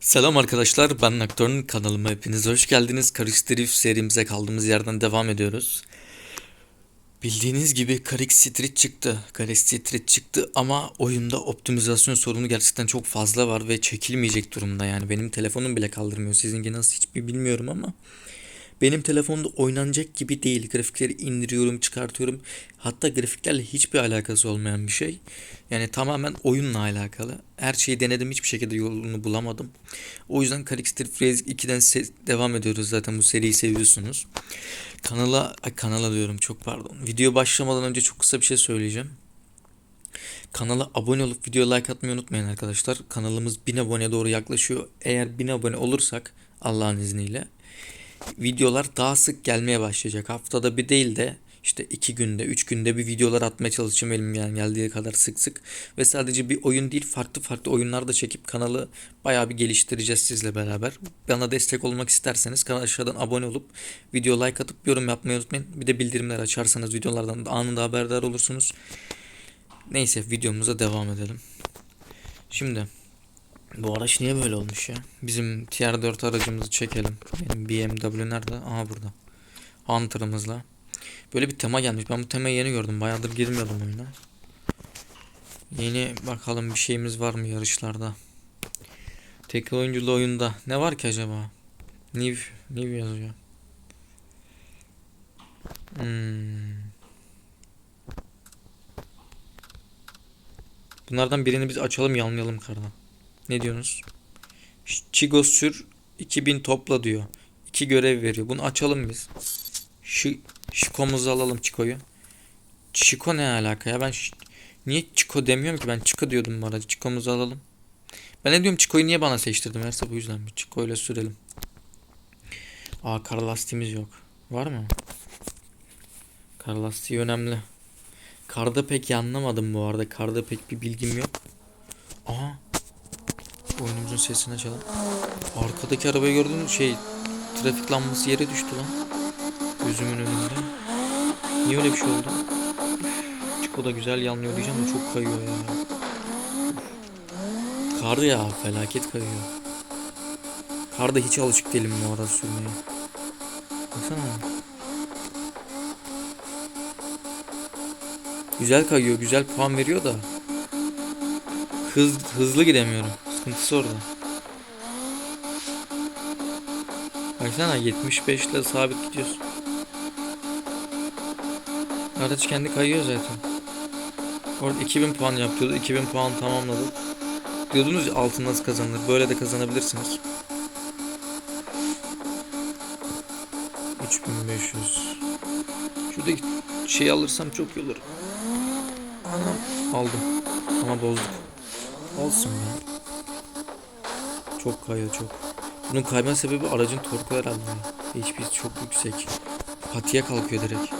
Selam arkadaşlar, ben Nocturne kanalıma hepiniz hoş geldiniz. Karıştırıf serimize kaldığımız yerden devam ediyoruz. Bildiğiniz gibi Karix Street çıktı. Karix Street çıktı ama oyunda optimizasyon sorunu gerçekten çok fazla var ve çekilmeyecek durumda yani. Benim telefonum bile kaldırmıyor. Sizinki nasıl hiçbir bilmiyorum ama benim telefonda oynanacak gibi değil. Grafikleri indiriyorum, çıkartıyorum. Hatta grafiklerle hiçbir alakası olmayan bir şey. Yani tamamen oyunla alakalı. Her şeyi denedim hiçbir şekilde yolunu bulamadım. O yüzden Calixter Phrase 2'den se- devam ediyoruz zaten bu seriyi seviyorsunuz. Kanala, ay kanala diyorum çok pardon. Video başlamadan önce çok kısa bir şey söyleyeceğim. Kanala abone olup video like atmayı unutmayın arkadaşlar. Kanalımız 1000 abone doğru yaklaşıyor. Eğer 1000 abone olursak Allah'ın izniyle videolar daha sık gelmeye başlayacak. Haftada bir değil de işte iki günde, üç günde bir videolar atmaya çalışacağım elim yani geldiği kadar sık sık. Ve sadece bir oyun değil farklı farklı oyunlar da çekip kanalı bayağı bir geliştireceğiz sizle beraber. Bana destek olmak isterseniz kanal aşağıdan abone olup video like atıp yorum yapmayı unutmayın. Bir de bildirimler açarsanız videolardan da anında haberdar olursunuz. Neyse videomuza devam edelim. Şimdi bu araç niye böyle olmuş ya? Bizim TR4 aracımızı çekelim. Benim BMW nerede? Aha burada. Hunter'ımızla. Böyle bir tema gelmiş. Ben bu temayı yeni gördüm. Bayağıdır girmiyordum oyuna. Yeni bakalım bir şeyimiz var mı yarışlarda? Tek oyunculu oyunda. Ne var ki acaba? New, New yazıyor. Hmm. Bunlardan birini biz açalım yanlayalım kardan. Ne diyorsunuz? Çigo sür 2000 topla diyor. İki görev veriyor. Bunu açalım biz. Şu Şikomuzu alalım Çiko'yu. Çiko ne alaka ya? Ben niye Çiko demiyorum ki? Ben Çiko diyordum arada. Çikomuzu alalım. Ben ne diyorum Çiko'yu niye bana seçtirdim? Meğerse bu yüzden bir Çiko ile sürelim. Aa kar lastiğimiz yok. Var mı? Kar lastiği önemli. Karda pek anlamadım bu arada. Karda pek bir bilgim yok. Aha. Oyunumuzun sesini açalım. Arkadaki arabayı gördün mü? Şey trafik lambası yere düştü lan. Gözümün önünde. Niye öyle bir şey oldu? Çiko da güzel yanlıyor diyeceğim de çok kayıyor ya. Kar ya felaket kayıyor. Karda hiç alışık değilim bu arada sürmeye. Baksana. Güzel kayıyor, güzel puan veriyor da hız hızlı gidemiyorum. Sıkıntısı orada. Baksana 75 ile sabit gidiyorsun. Araç kendi kayıyor zaten. Orada 2000 puan yapıyordu. 2000 puan tamamladı. Diyordunuz ya altın nasıl kazanılır. Böyle de kazanabilirsiniz. 3500. Şuradaki şey alırsam çok iyi olur. Anam aldım. Ama bozduk. Olsun ya. Çok kayıyor çok. Bunun kayma sebebi aracın torku herhalde. HP çok yüksek. Patiye kalkıyor direkt.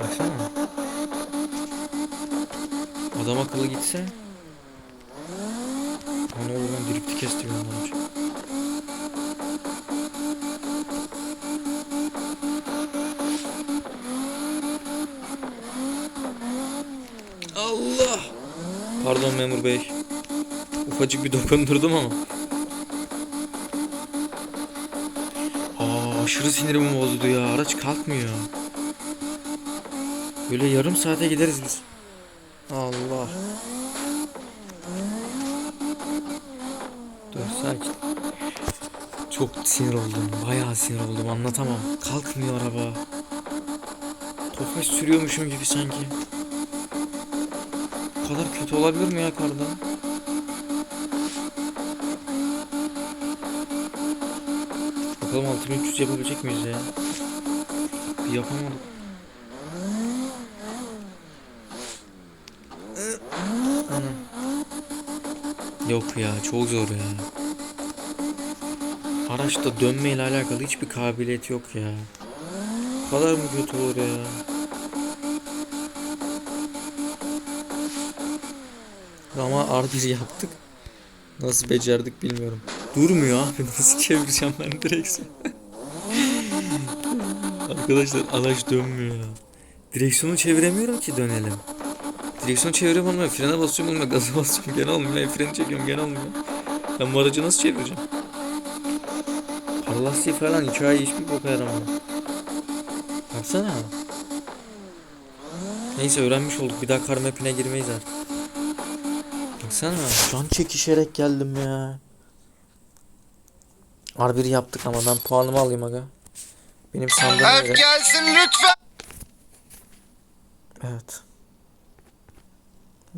Baksana. Adam akıllı gitse. Ana oğlum ben drifti kestiriyorum lan. Allah. Pardon memur bey. Ufacık bir dokundurdum ama. Aa, aşırı sinirimi bozdu ya. Araç kalkmıyor. Böyle yarım saate gideriz biz. Allah. Dur sakin. Çok sinir oldum. Bayağı sinir oldum. Anlatamam. Kalkmıyor araba. Tofaş sürüyormuşum gibi sanki. Bu kadar kötü olabilir mi ya karda? Bakalım 6300 yapabilecek miyiz ya? Bir yapamadık. Anam. Yok ya çok zor ya. Araçta dönmeyle alakalı hiçbir kabiliyet yok ya. Bu kadar mı kötü olur ya? Ama R1 yaptık. Nasıl becerdik bilmiyorum. Durmuyor abi nasıl çevireceğim ben direksiyon. Arkadaşlar araç dönmüyor. Direksiyonu çeviremiyorum ki dönelim. Direksiyonu çeviriyorum olmuyor. Frene basıyorum olmuyor. Gaza basıyorum gene olmuyor. El freni çekiyorum gene olmuyor. Ben bu aracı nasıl çevireceğim? Allah falan hikaye hiçbir boka yaramadı. Baksana. Neyse öğrenmiş olduk. Bir daha kar mapine girmeyiz artık. Baksana. Can çekişerek geldim ya. R1 yaptık ama ben puanımı alayım aga. Benim sandığım Alp öyle. gelsin lütfen. Evet.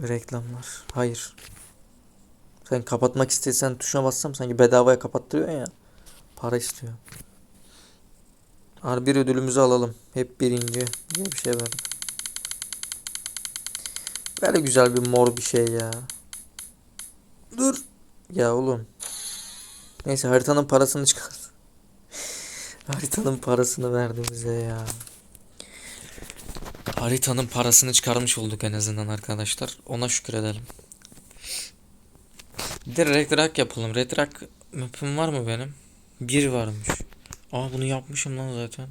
Reklamlar. Hayır. Sen kapatmak istesen tuşuna bassam sanki bedavaya kapattırıyor ya. Para istiyor. R1 ödülümüzü alalım. Hep birinci diye bir şey var. Ver güzel bir mor bir şey ya. Dur. Ya oğlum. Neyse haritanın parasını çıkar. haritanın parasını verdi bize ya. Haritanın parasını çıkarmış olduk en azından arkadaşlar. Ona şükür edelim. Bir de Red Rock yapalım. Red Rock map'im var mı benim? Bir varmış. Aa bunu yapmışım lan zaten.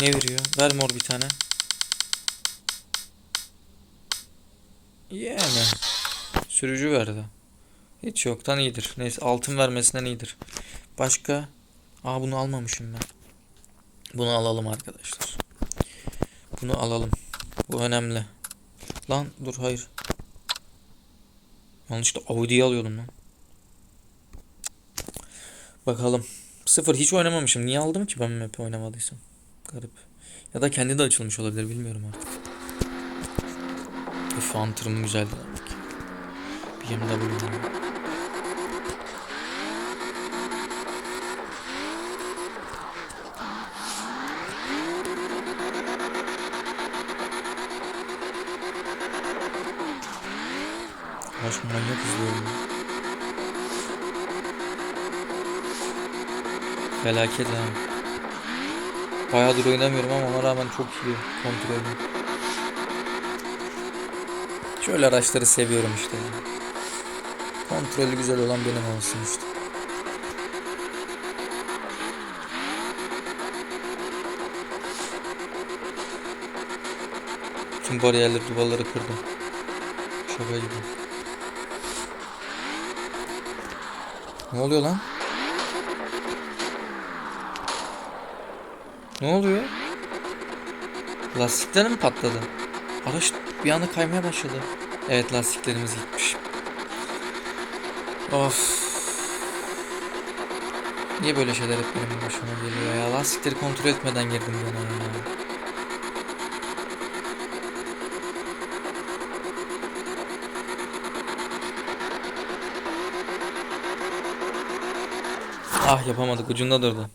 Ne veriyor? Ver mor bir tane. Yani. Sürücü verdi. Hiç yoktan iyidir. Neyse altın vermesinden iyidir. Başka? Aa bunu almamışım ben. Bunu alalım arkadaşlar. Bunu alalım. Bu önemli. Lan dur hayır. Yanlışlıkla Audi'yi alıyordum lan. Bakalım. Sıfır hiç oynamamışım. Niye aldım ki ben map'i oynamadıysam? Garip. Ya da kendi de açılmış olabilir bilmiyorum artık. Üf Hunter'ım güzeldi demek. BMW. Baş manyak izliyorum. Felaket ha. Bayağıdır oynamıyorum ama ona rağmen çok iyi kontrolü. Şöyle araçları seviyorum işte. Kontrolü güzel olan benim olsun işte. Tüm bariyerleri duvarları kırdım. Şaka gibi. Ne oluyor lan? Ne oluyor? Lastikler mi patladı? Araç bir anda kaymaya başladı. Evet lastiklerimiz gitmiş. Of. Niye böyle şeyler hep benim başıma geliyor ya? Lastikleri kontrol etmeden girdim bana ya. Ah yapamadık ucunda durdu.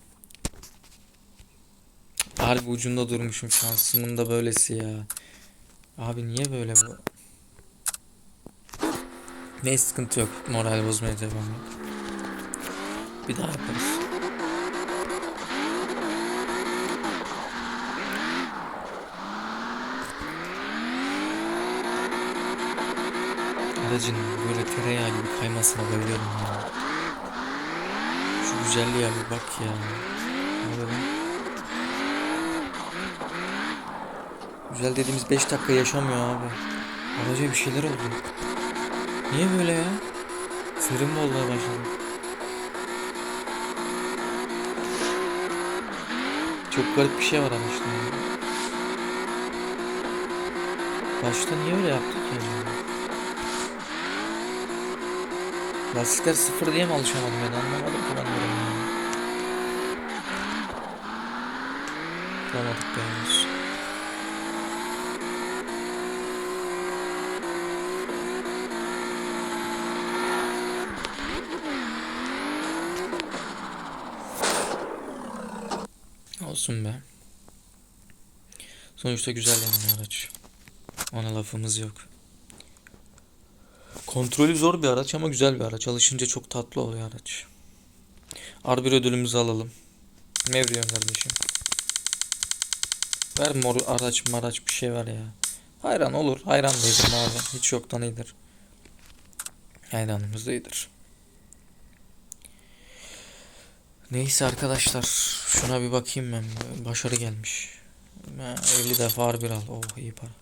Harbi ucunda durmuşum şansımın da böylesi ya. Abi niye böyle bu? Ne sıkıntı yok. Moral bozmaya devam et. Bir daha yaparız. Aracın böyle tereyağı gibi kaymasına bayılıyorum ya. Güzelliğe bir bak ya. Güzel dediğimiz 5 dakika yaşamıyor abi. Araca bir şeyler oldu. Niye böyle ya? Sinirim olmaya başladı. Çok garip bir şey var ama işte. Başta niye öyle yaptık ya? Lastikler sıfır diye mi alışamadım ben anlamadım ki ben durumu ya. Bulamadık be henüz. Olsun be. Sonuçta güzel yani araç. Ona lafımız yok. Kontrolü zor bir araç ama güzel bir araç. Alışınca çok tatlı oluyor araç. R1 ödülümüzü alalım. Mevriyon kardeşim. Ver mor araç maraç bir şey ver ya. Hayran olur. Hayran değilim abi. Hiç yoktan iyidir. Hayranımız da iyidir. Neyse arkadaşlar. Şuna bir bakayım ben. Başarı gelmiş. Ha, 50 defa R1 al. Oh iyi para.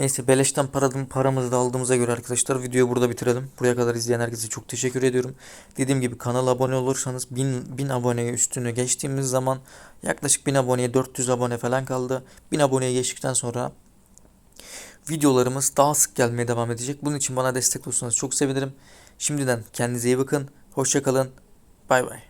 Neyse beleşten param, paramızı da aldığımıza göre arkadaşlar videoyu burada bitirelim. Buraya kadar izleyen herkese çok teşekkür ediyorum. Dediğim gibi kanala abone olursanız 1000, 1000 aboneye üstünü geçtiğimiz zaman yaklaşık 1000 aboneye 400 abone falan kaldı. 1000 aboneye geçtikten sonra videolarımız daha sık gelmeye devam edecek. Bunun için bana destek olursanız çok sevinirim. Şimdiden kendinize iyi bakın. Hoşça kalın. Bay bay.